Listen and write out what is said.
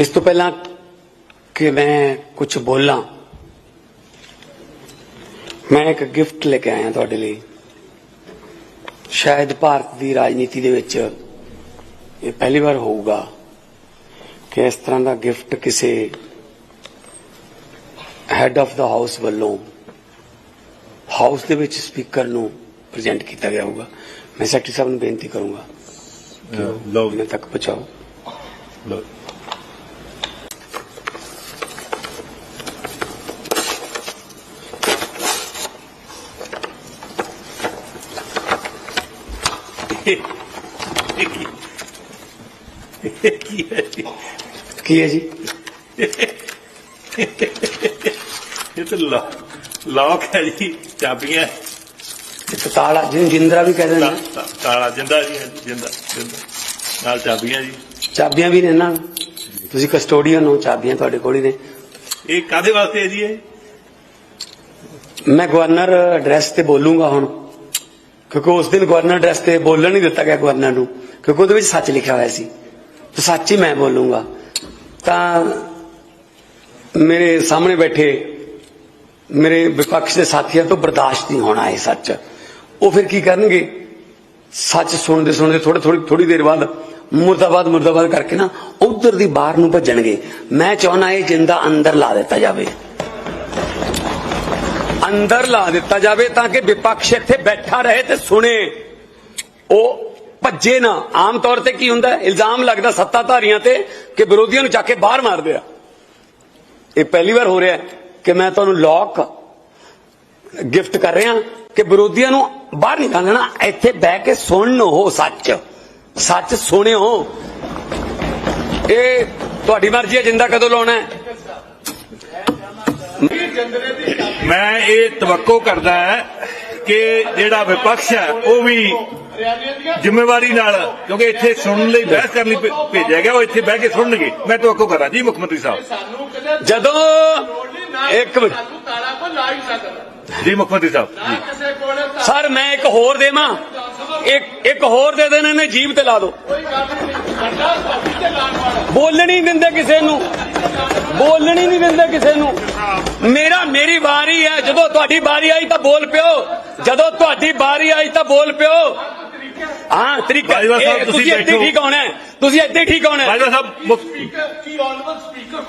ਇਸ ਤੋਂ ਪਹਿਲਾਂ ਕਿ ਮੈਂ ਕੁਝ ਬੋਲਾਂ ਮੈਂ ਇੱਕ ਗਿਫਟ ਲੈ ਕੇ ਆਇਆ ਤੁਹਾਡੇ ਲਈ। ਸ਼ਾਇਦ ਭਾਰਤ ਦੀ ਰਾਜਨੀਤੀ ਦੇ ਵਿੱਚ ਇਹ ਪਹਿਲੀ ਵਾਰ ਹੋਊਗਾ ਕਿ ਇਸ ਤਰ੍ਹਾਂ ਦਾ ਗਿਫਟ ਕਿਸੇ ਹੈਡ ਆਫ ਦਾ ਹਾਊਸ ਵੱਲੋਂ ਹਾਊਸ ਦੇ ਵਿੱਚ ਸਪੀਕਰ ਨੂੰ ਪ੍ਰੈਜ਼ੈਂਟ ਕੀਤਾ ਗਿਆ ਹੋਊਗਾ। ਮੈਂ ਸੈਕਟਰੀ ਸਾਹਿਬ ਨੂੰ ਬੇਨਤੀ ਕਰੂੰਗਾ ਉਹਨਾਂ ਤੱਕ ਪਹੁੰਚਾਓ। ਲਓ। ਕੀ ਹੈ ਜੀ? ਕੀ ਹੈ ਜੀ ਇਹ ਤਾਂ ਲਾ- ਲੌਕ ਹੈ ਜੀ ਚਾਬੀਆਂ। ਇੱਕ ਤਾਲਾ ਜਿਹਨੂੰ ਜਿੰਦਰਾ ਵੀ ਕਹਿੰਦੇ ਨੇ। ਤਾ- ਤਾਲਾ ਜਿੰਦਾ ਜੀ ਜਿੰਦਾ ਜਿੰਦਾ। ਨਾਲ ਚਾਬੀਆਂ ਜੀ। ਚਾਬੀਆਂ ਵੀ ਨੇ ਨਾ? ਤੁਸੀਂ ਕਸਟੋਡੀਅਨ ਹੋ ਚਾਬੀਆਂ ਤੁਹਾਡੇ ਕੋਲ ਹੀ ਨੇ। ਇਹ ਕਾਦੇ ਵਾਸਤੇ ਹੈ ਜੀ ਇਹ? ਮੈਂ ਗਵਰਨਰ ਐਡਰੈਸ ਤੇ ਬੋਲੂੰਗਾ ਹੁਣ। ਕਿਉਂਕਿ ਉਸ ਦਿਨ ਗਵਰਨਰ ਐਡਰੈਸ ਤੇ ਬੋਲਣ ਨਹੀਂ ਦਿੱਤਾ ਗਿਆ ਗਵਰਨਰ ਨੂੰ, ਕਿਉਂਕਿ ਉਹਦੇ ਵਿੱਚ ਸੱਚ ਲਿਖਿਆ ਹੋਇਆ ਸੀ। ਤੇ ਸੱਚ ਹੀ ਮੈਂ ਬੋਲੂੰਗਾ। ਤਾਂ ਮੇਰੇ ਸਾਹਮਣੇ ਬੈਠੇ ਮੇਰੇ ਵਿਪਕਸ਼ ਦੇ ਸਾਥੀਆਂ ਤੋਂ ਬਰਦਾਸ਼ਤ ਨਹੀਂ ਹੋਣਾ ਇਹ ਸੱਚ। ਉਹ ਫਿਰ ਕੀ ਕਰਨਗੇ? ਸੱਚ ਸੁਣਦੇ ਸੁਣਦੇ ਥੋੜੇ ਥੋੜੀ ਥੋੜੀ ਦੇਰ ਬਾਅਦ ਮੁਰਦਾਬਾਦ ਮੁਰਦਾਬਾਦ ਕਰਕੇ ਨਾ ਉਧਰ ਦੀ ਬਾਹਰ ਨੂੰ ਭੱਜਣਗੇ। ਮੈਂ ਚਾਹਣਾ ਇਹ ਜਿੰਦਾ ਅੰਦਰ ਲਾ ਦਿੱਤਾ ਜਾਵੇ। ਅੰਦਰ ਲਾ ਦਿੱਤਾ ਜਾਵੇ ਤਾਂ ਕਿ ਵਿਪਕਸ਼ ਇੱਥੇ ਬੈਠਾ ਰਹੇ ਤੇ ਸੁਣੇ। ਉਹ ਭੱਜੇ ਨਾ। ਆਮ ਤੌਰ ਤੇ ਕੀ ਹੁੰਦਾ? ਇਲਜ਼ਾਮ ਲੱਗਦਾ ਸੱਤਾਧਾਰੀਆਂ ਤੇ ਕਿ ਵਿਰੋਧੀਆਂ ਨੂੰ ਚੱਕ ਕੇ ਬਾਹਰ ਮਾਰਦੇ ਆ। ਇਹ ਪਹਿਲੀ ਵਾਰ ਹੋ ਰਿਹਾ ਕਿ ਮੈਂ ਤੁਹਾਨੂੰ ਲੋਕ ਗਿਫਟ ਕਰ ਰਿਹਾ ਕਿ ਵਿਰੋਧੀਆਂ ਨੂੰ ਬਾਹਰ ਨਹੀਂ ਕੱਢਣਾ ਇੱਥੇ ਬਹਿ ਕੇ ਸੁਣਨ ਉਹ ਸੱਚ। ਸੱਚ ਸੁਣਿਓ। ਇਹ ਤੁਹਾਡੀ ਮਰਜ਼ੀ ਹੈ। ਜਿੰਦਾ ਕਦੋਂ ਲਾਉਣਾ ਹੈ? ਮੈਂ ਇਹ ਤਵੱਕੋ ਕਰਦਾ ਹੈ ਕਿ ਜਿਹੜਾ ਵਿਪਕਸ਼ ਹੈ ਉਹ ਵੀ ਜ਼ਿੰਮੇਵਾਰੀ ਨਾਲ ਕਿਉਂਕਿ ਇੱਥੇ ਸੁਣਨ ਲਈ ਬਹਿਸ ਕਰਨ ਲਈ ਭੇਜਿਆ ਗਿਆ ਉਹ ਇੱਥੇ ਬਹਿ ਕੇ ਸੁਣਨਗੇ। ਮੈਂ ਤਵੱਕੋ ਕਰਾਂ ਜੀ ਮੁੱਖ ਮੰਤਰੀ ਸਾਹਿਬ। ਜਦੋਂ ਇੱਕ ਮਿੰਟ। ਸਾਨੂੰ ਤਾਲਾ ਕੋ ਲਾ ਹੀ ਸਕਦਾ ਜੀ ਮੁੱਖ ਮੰਤਰੀ ਸਾਹਿਬ ਸਰ ਮੈਂ ਇੱਕ ਹੋਰ ਦੇਵਾਂ। ਇੱਕ ਇੱਕ ਹੋਰ ਦੇ ਦੇਣ ਇਹਨੇ ਜੀਬ ਤੇ ਲਾ ਦਿਓ। ਬੋਲਣ ਦਿੰਦੇ ਕਿਸੇ ਨੂੰ। ਦਿੰਦੇ ਕਿਸੇ ਨੂੰ ਮੇਰਾ ਮੇਰੀ ਵਾਰੀ ਹੈ ਜਦੋਂ ਤੁਹਾਡੀ ਵਾਰੀ ਆਈ ਤਾਂ ਬੋਲ ਪਿਓ ਜਦੋਂ ਤੁਹਾਡੀ ਵਾਰੀ ਆਈ ਤਾਂ ਬੋਲ ਪਿਓ ਹਾਂ ਤਰੀਕਾ ਤੁਸੀਂ ਤੁਸੀਂ ਇੱਥੇ। ਠੀਕ ਹੋਣਾ। ਤੁਸੀਂ ਇੱਥੇ ਠੀਕ ਹੋਣਾ। ਬਾਜਵਾ ਸਾਹਿਬ ਕੀ ਆਨਵਰ ਸਪੀਕਰ